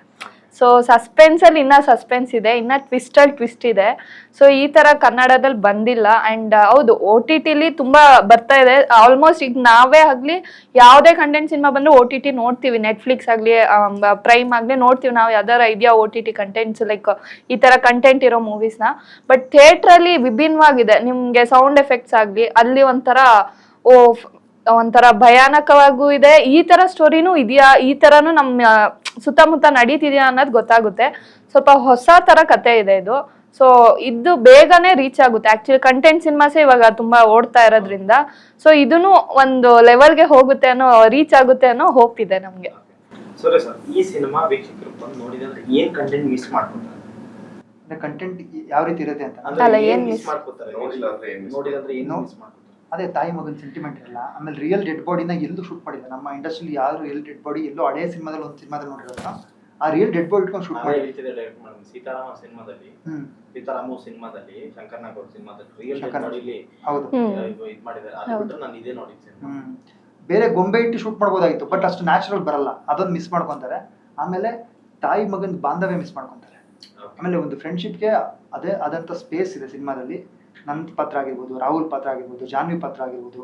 S2: ಸೊ ಸಸ್ಪೆನ್ಸ್ ಅಲ್ಲಿ ಇನ್ನ ಸಸ್ಪೆನ್ಸ್ ಇದೆ, ಇನ್ನ ಟ್ವಿಸ್ಟ್ ಅಲ್ಲಿ ಟ್ವಿಸ್ಟ್ ಇದೆ. ಸೊ ಈ ತರ ಕನ್ನಡದಲ್ಲಿ ಬಂದಿಲ್ಲ. ಅಂಡ್ ಹೌದು ಓ ಟಿ ಟಿಲಿ ತುಂಬಾ ಬರ್ತಾ ಇದೆ. ಆಲ್ಮೋಸ್ಟ್ ಈಗ ನಾವೇ ಆಗ್ಲಿ, ಯಾವುದೇ ಕಂಟೆಂಟ್ ಸಿನಿಮಾ ಬಂದ್ರೆ ಓ ಟಿ ಟಿ ನೋಡ್ತೀವಿ. ನೆಟ್ಫ್ಲಿಕ್ಸ್ ಆಗ್ಲಿ ಪ್ರೈಮ್ ಆಗ್ಲಿ ನೋಡ್ತೀವಿ ನಾವು. ಯಾವ್ದಾರ ಇದೆಯಾ O T T contents like ಈ ತರ ಕಂಟೆಂಟ್ ಇರೋ ಮೂವೀಸ್ನ ಬಟ್ ಥಿಯೇಟರ್ ಅಲ್ಲಿ ವಿಭಿನ್ನವಾಗಿದೆ. ನಿಮ್ಗೆ ಸೌಂಡ್ ಎಫೆಕ್ಟ್ಸ್ ಆಗ್ಲಿ, ಅಲ್ಲಿ ಒಂಥರ ಓ ಒಂಥರ ಭಯಾನಕವಾಗೂ ಇದೆ. ಈ ತರ ಸ್ಟೋರಿನೂ ಇದೆಯಾ? ಈ ತರನು ನಮ್ಮ ಸುತ್ತಮುತ್ತ ನಡೀತಿದ್ಯಾ ಅನ್ನೋದು ಗೊತ್ತಾಗುತ್ತೆ. ಸ್ವಲ್ಪ ಹೊಸ ತರ ಕತೆ ಇದೆ ಇದು. ಸೊ ಇದು ಬೇಗನೆ ರೀಚ್ ಆಗುತ್ತೆ. ಆಕ್ಚುಲಿ ಕಂಟೆಂಟ್ ಸಿನಿಮಾಸೇ ಇವಾಗ ತುಂಬಾ ಓಡ್ತಾ ಇರೋದ್ರಿಂದ. ಸೊ ಇದನ್ನು ಒಂದು ಲೆವೆಲ್ಗೆ ಹೋಗುತ್ತೆ ಅನ್ನೋ ರೀಚ್ ಆಗುತ್ತೆ ಅನ್ನೋ ಹೋಪ್ ಇದೆ ನಮ್ಗೆ.
S1: ಸರಿ ಸರ್ ಈ ಸಿನಿಮಾ ವೀಕ್ಷಕರು ಬಂದು ನೋಡಿದ್ರೆ ಅಂದ್ರೆ ಏನ್ ಕಂಟೆಂಟ್ ಮಿಸ್ ಮಾಡ್ಕೊತಾರೆ?
S3: ಅಂದ್ರೆ ಕಂಟೆಂಟ್ ಯಾವ ರೀತಿ ಇರುತ್ತೆ ಅಂತ?
S2: ಅಲ್ಲ,
S1: ಏನ್ ಮಿಸ್
S2: miss?
S1: ಮಾಡ್ಕೊತಾರೆ?
S4: ನೋಡಿಲ್ಲ ಅಂದ್ರೆ ಏನ್
S1: ಮಿಸ್ ಮಾಡ್ಕೊತಾರೆ?
S3: ಅದೇ ತಾಯಿ ಮಗನ ಸೆಂಟಿಮೆಂಟ್ ಇರಲ್ಲ. ಆಮೇಲೆ ರಿಯಲ್ ಡೆಡ್ ಬಾಡಿನ ಎಲ್ಲೂ ಶೂಟ್ ಮಾಡಿಲ್ಲ. ನಮ್ಮ ಇಂಡಸ್ಟ್ರಿಲಿ ಯಾರು ರಿಯಲ್ ಡೆಡ್ ಬಾಡಿ ಎಲ್ಲೋ ಹಳೆ ಸಿನಿಮಾದಲ್ಲಿ ಒಂದು ಸಿನಿಮಾದಲ್ಲಿ ನೋಡಿರಲ್ಲ ಆ ರಿಯಲ್ ಡೆಡ್ ಬಾಡಿ ಇಟ್ಕೊಂಡು ಶೂಟ್ ಮಾಡಿ.
S1: ಸೀತಾರಾಮ ಸಿನಿಮಾದಲ್ಲಿ
S3: ಹ್ಮ್.
S1: ಸೀತಾರಾಮ ಸಿನಿಮಾದಲ್ಲಿ ಶಂಕರ್ ನಾಗ್ ಅವ್ರ ಸಿನಿಮಾದಲ್ಲಿ ರಿಯಲ್.
S3: ಹೌದು.
S1: ಇದು ಮಾಡಿದ್ದಾರೆ. ಅದು. ನಾನು ಇದೇ ನೋಡಿದ್ದೆ
S3: ಬೇರೆ ಗೊಂಬೆ ಇಟ್ಟು ಶೂಟ್ ಮಾಡ್ಬೋದಾಗಿತ್ತು ಬಟ್ ಅಷ್ಟು ನ್ಯಾಚುರಲ್ ಬರಲ್ಲ. ಅದೊಂದು ಮಿಸ್ ಮಾಡ್ಕೊಂತಾರೆ. ಆಮೇಲೆ ತಾಯಿ ಮಗನ ಬಾಂಧವ್ಯ ಮಿಸ್ ಮಾಡ್ಕೊಂತಾರೆ. ಆಮೇಲೆ ಒಂದು ಫ್ರೆಂಡ್ಶಿಪ್ಗೆ ಅದೇ ಆದಂಥ ಸ್ಪೇಸ್ ಇದೆ ಸಿನಿಮಾದಲ್ಲಿ. ನನ್ನ ಪಾತ್ರ ಆಗಿರ್ಬೋದು, ರಾಹುಲ್ ಪಾತ್ರ ಆಗಿರ್ಬೋದು, ಜಾನ್ವಿ ಪಾತ್ರ ಆಗಿರ್ಬೋದು,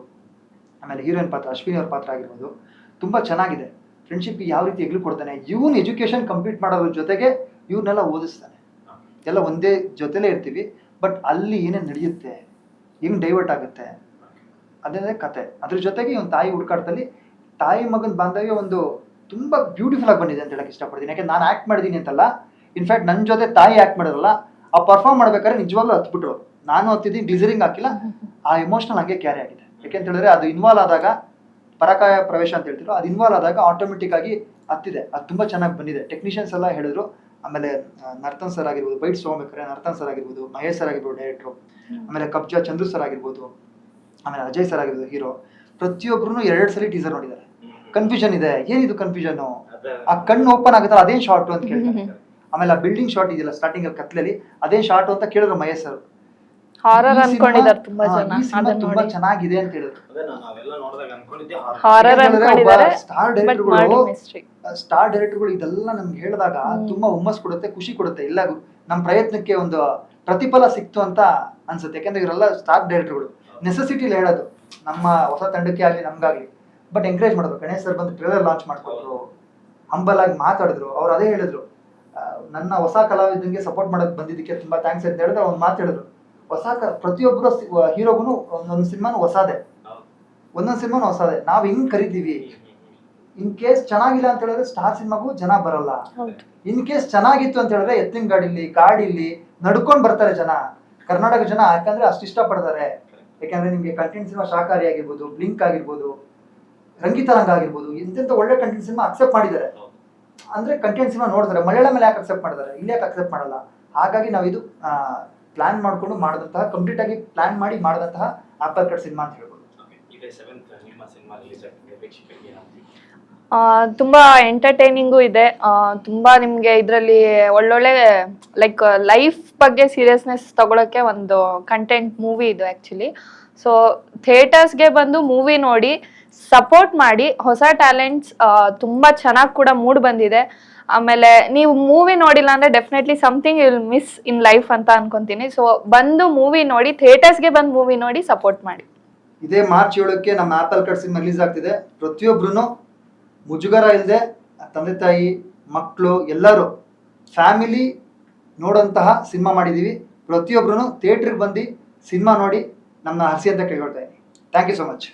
S3: ಆಮೇಲೆ ಹೀರೋಯಿನ್ ಪಾತ್ರ, ಅಶ್ವಿನಿ ಅವ್ರ ಪಾತ್ರ ಆಗಿರ್ಬೋದು, ತುಂಬ ಚೆನ್ನಾಗಿದೆ. ಫ್ರೆಂಡ್ಶಿಪ್ಗೆ ಯಾವ ರೀತಿ ಎಗ್ಲು ಕೊಡ್ತಾನೆ, ಇವನ್ ಎಜುಕೇಶನ್ ಕಂಪ್ಲೀಟ್ ಮಾಡೋದ್ರ ಜೊತೆಗೆ ಇವ್ರನ್ನೆಲ್ಲ ಓದಿಸ್ತಾನೆ. ಎಲ್ಲ ಒಂದೇ ಜೊತೆಲೇ ಇರ್ತೀವಿ ಬಟ್ ಅಲ್ಲಿ ಏನೇನು ನಡೆಯುತ್ತೆ, ಹೆಂಗ್ ಡೈವರ್ಟ್ ಆಗುತ್ತೆ ಅದೇ ಕತೆ. ಅದ್ರ ಜೊತೆಗೆ ಇವನ್ ತಾಯಿ ಹುಡುಕಾಟದಲ್ಲಿ, ತಾಯಿ ಮಗನ ಬಾಂಧವ್ಯ ಒಂದು ತುಂಬಾ ಬ್ಯೂಟಿಫುಲ್ ಆಗಿ ಬಂದಿದೆ ಅಂತ ಹೇಳಕ್ ಇಷ್ಟಪಡ್ತೀನಿ. ಯಾಕೆ, ನಾನು ಆಕ್ಟ್ ಮಾಡಿದ್ದೀನಿ ಅಂತಲ್ಲ ಇನ್ಫ್ಯಾಕ್ಟ್ ನನ್ನ ಜೊತೆ ತಾಯಿ ಆಕ್ಟ್ ಮಾಡಿದ್ರಲ್ಲ, ಆ ಪರ್ಫಾರ್ಮ್ ಮಾಡ್ಬೇಕಾದ್ರೆ ನಿಜವಾಗ್ಲೂ ಹತ್ಬಿಟ್ರು. ನಾನು ಹತ್ತಿದ್ದೀನಿ ಡಿಸರಿಂಗ್ ಹಾಕಿಲ್ಲ ಆ ಎಮೋಷನಲ್ ಹಂಗೆ ಕ್ಯಾರಿ ಆಗಿದೆ. ಯಾಕೆಂತ ಹೇಳಿದ್ರೆ ಅದು ಇನ್ವಾಲ್ವ್ ಆದಾಗ ಪರಕಾಯ ಪ್ರವೇಶ ಅಂತ ಹೇಳ್ತಿರೋ ಅದು ಇನ್ವಾಲ್ವ್ ಆದಾಗ ಆಟೋಮೆಟಿಕ್ ಆಗಿ ಹತ್ತಿದೆ. ಅದು ತುಂಬಾ ಚೆನ್ನಾಗಿ ಬಂದಿದೆ. ಟೆಕ್ನಿಷಿಯನ್ಸ್ ಎಲ್ಲ ಹೇಳಿದ್ರು ಆಮೇಲೆ ನರ್ತನ್ ಸರ್ ಆಗಿರ್ಬೋದು ಬೈಟ್ ಸೋಮಬೇಕಾರೆ ನರ್ತನ್ ಸರ್ ಆಗಿರ್ಬೋದು ಮಹೇಶ್ ಸರ್ ಆಗಿರ್ಬೋದು ಡೈರೆಕ್ಟ್ರು ಆಮೇಲೆ ಕಬ್ಜಾ ಚಂದ್ರು ಸರ್ ಆಗಿರ್ಬೋದು ಆಮೇಲೆ ಅಜಯ್ ಸರ್ ಆಗಿರ್ಬೋದು ಹೀರೋ ಪ್ರತಿಯೊಬ್ಬರು ಎರಡು ಸಲ ಟೀಸರ್ ನೋಡಿದ್ದಾರೆ. ಕನ್ಫ್ಯೂಷನ್ ಇದೆ. ಏನಿದು ಕನ್ಫ್ಯೂಷನ್ ಆ ಕಣ್ಣು ಓಪನ್ ಆಗುತ್ತಲ್ಲ ಅದೇನು ಶಾರ್ಟ್ ಅಂತ ಕೇಳ್ತಾರೆ. ಆಮೇಲೆ ಆ ಬಿಲ್ಡಿಂಗ್ ಶಾರ್ಟ್ ಇದೆಯಲ್ಲ ಸ್ಟಾರ್ಟಿಂಗ್ ಅಲ್ಲಿ ಕತ್ಲಲ್ಲಿ ಅದೇ ಶಾರ್ಟ್ ಅಂತ ಕೇಳಿದ್ರು ಮಹೇಶ್ ಸರ್
S2: ಹಾರರ್ ಅನ್ಕೊಂಡಿದ್ದಾರೆ ತುಂಬಾ ಜನ ಅದನ್ನ
S3: ತುಂಬಾ ಚೆನ್ನಾಗಿದೆ ಅಂತ ಹೇಳಿದ್ರು.
S2: ಹಾರರ್ ಅನ್ಕೊಂಡಿದ್ದಾರೆ
S3: ಸ್ಟಾರ್ ಡೈರೆಕ್ಟರ್ಗಳು ಸ್ಟಾರ್ ಡೈರೆಕ್ಟರ್ಗಳು ಇದೆಲ್ಲ ನಮ್ಗೆ ಹೇಳಿದಾಗ ತುಂಬಾ ಹುಮ್ಮಸ್ ಕೊಡುತ್ತೆ ಖುಷಿ ಕೊಡುತ್ತೆ. ಇಲ್ಲ ನಮ್ಮ ಪ್ರಯತ್ನಕ್ಕೆ ಒಂದು ಪ್ರತಿಫಲ ಸಿಕ್ತು ಅಂತ ಅನ್ಸುತ್ತೆ. ಯಾಕಂದ್ರೆ ಇವರೆಲ್ಲ ಸ್ಟಾರ್ ಡೈರೆಕ್ಟರ್ಗಳು ನೆಸೆಸಿಟಿಲಿ ಹೇಳೋದು. ನಮ್ಮ ಹೊಸ ತಂಡಕ್ಕೆ ಆಗಲಿ ನಮ್ಗಾಗ್ಲಿ. ಬಟ್ ಎಂಕರೇಜ್ ಮಾಡೋದು ಗಣೇಶ್ ಸರ್ ಬಂದು ಟ್ರೇಲರ್ ಲಾಂಚ್ ಮಾಡ್ಕೊಂಡ್ರು ಹಂಬಲ್ ಆಗಿ ಮಾತಾಡಿದ್ರು. ಅವ್ರು ಅದೇ ಹೇಳಿದ್ರು. ನನ್ನ ಹೊಸ ಕಲಾವಿದಂಗೆ ಸಪೋರ್ಟ್ ಮಾಡೋಕೆ ಬಂದಿದ್ದಕ್ಕೆ ತುಂಬಾ ಥ್ಯಾಂಕ್ಸ್ ಅಂತ ಹೇಳಿದ್ರೆ. ಅವ್ನು ಮಾತಾಡಿದ್ರು ಹೇಳಿದ್ರು. ಹೊಸ ಕ ಪ್ರತಿಯೊಬ್ಬರು ಹೀರೋಗೂ ಒಂದೊಂದು ಸಿನಿಮಾನು ಹೊಸದೇ. ಒಂದೊಂದು ಸಿನಿಮಾನು ಹೊಸದೇ. ನಾವು ಹಿಂಗ್ ಕರಿತೀವಿ? ಇನ್ ಕೇಸ್ ಚೆನ್ನಾಗಿಲ್ಲ ಅಂತ ಹೇಳಿದ್ರೆ ಸ್ಟಾರ್ ಸಿನಿಮಾಗೂ ಜನ ಬರಲ್ಲ. ಇನ್ ಕೇಸ್ ಚೆನ್ನಾಗಿತ್ತು ಅಂತ ಹೇಳಿದ್ರೆ ಎತ್ತಿನ ಗಾಡಿಲಿ ಕಾಡಿಲಿ ನಡ್ಕೊಂಡ್ ಬರ್ತಾರೆ ಜನ. ಕರ್ನಾಟಕ ಜನ ಯಾಕಂದ್ರೆ ಅಷ್ಟು ಇಷ್ಟಪಡ್ತಾರೆ. ಯಾಕಂದ್ರೆ ನಿಮ್ಗೆ ಕಂಟೆಂಟ್ ಸಿನಿಮಾ ಶಾಕಾರಿ ಆಗಿರ್ಬೋದು ಬ್ಲಿಂಕ್ ಆಗಿರ್ಬೋದು ರಂಗಿತರಂಗ ಆಗಿರ್ಬೋದು ಎಂತೆಂತ ಒಳ್ಳೆ ಕಂಟೆಂಟ್ ಸಿನಿಮಾ ಅಕ್ಸೆಪ್ಟ್ ಮಾಡಿದ್ದಾರೆ. ಅಂದ್ರೆ ಕಂಟೆಂಟ್ ಸಿನಿಮಾ ನೋಡ್ತಾರೆ. ಮೇಲೆ ಯಾಕೆ ಅಕ್ಸೆಪ್ಟ್ ಮಾಡಿದ್ದಾರೆ? ಇಲ್ಲಿ ಯಾಕೆ ಅಕ್ಸೆಪ್ಟ್ ಮಾಡಲ್ಲ? ಹಾಗಾಗಿ ನಾವು ಇದು ಪ್ಲಾನ್ ಮಾಡ್ಕೊಂಡು ಮಾಡಿದಂತಹ ಕಂಪ್ಲೀಟ್ ಆಗಿ ಪ್ಲಾನ್ ಮಾಡಿ ಮಾಡಿದಂತಹ ಆಪಲ್ ಕಟ್ ಸಿನಿಮಾ ಅಂತ ಹೇಳ್ಬೋದು.
S1: ತುಂಬ ಇದೇ ಸೆವೆಂತ್ ಸಿನಿಮಾ ರಿಲೀಸ್ ಆಗ್ತಿದೆ ವೀಕ್ಷಕರಿಗೆ ಏನಂತೀವಿ
S2: ಆ, ತುಂಬಾ ಎಂಟರ್ಟೈನಿಂಗು ಇದೆ. ಆ, ತುಂಬಾ ನಿಮ್ಗೆ ಇದರಲ್ಲಿ ಒಳ್ಳೊಳ್ಳೆ ಲೈಕ್ ಲೈಫ್ ಬಗ್ಗೆ ಸೀರಿಯಸ್ನೆಸ್ ತಗೊಳಕ್ಕೆ ಒಂದು ಕಂಟೆಂಟ್ ಮೂವಿ ಇದು ಆ್ಯಕ್ಚುಲಿ ಸೊ ಥಿಯೇಟರ್ಸ್ಗೆ ಬಂದು ಮೂವಿ ನೋಡಿ ಸಪೋರ್ಟ್ ಮಾಡಿ ಹೊಸ ಟ್ಯಾಲೆಂಟ್ಸ್ ತುಂಬಾ ಚೆನ್ನಾಗಿ ಕೂಡ ಮೂಡ್ ಬಂದಿದೆ. ಆಮೇಲೆ ನೀವು ಮೂವಿ ನೋಡಿಲ್ಲ ಅಂದ್ರೆ definitely something will miss in life ಅಂತ ಅನ್ಕೊಂತೀನಿ. ಸೊ ಬಂದು ಮೂವಿ ನೋಡಿ ಥಿಯೇಟರ್ಸ್ಗೆ ಬಂದು ಮೂವಿ ನೋಡಿ ಸಪೋರ್ಟ್ ಮಾಡಿ.
S3: ಇದೇ ಮಾರ್ಚ್ ಏಳಕ್ಕೆ ನಮ್ಮ ಆಪಲ್ ಕಟ್ ಸಿನಿಮಾ ರಿಲೀಸ್ ಆಗ್ತಿದೆ. ಪ್ರತಿಯೊಬ್ಬರು ಮುಜುಗರ ಇಲ್ಲದೆ ತಂದೆ ತಾಯಿ ಮಕ್ಕಳು ಎಲ್ಲರೂ ಫ್ಯಾಮಿಲಿ ನೋಡುವಂತಹ ಸಿನಿಮಾ ಮಾಡಿದ್ದೀವಿ ಪ್ರತಿಯೊಬ್ಬರು ಥಿಯೇಟ್ರಿಗೆ ಬಂದು ಸಿನಿಮಾ ನೋಡಿ ನಮ್ಮ ಹರಿಸಿ ಅಂತ ಕೇಳ್ಕೊಳ್ತಾ ಇದ್ದೀನಿ. Thank you so much.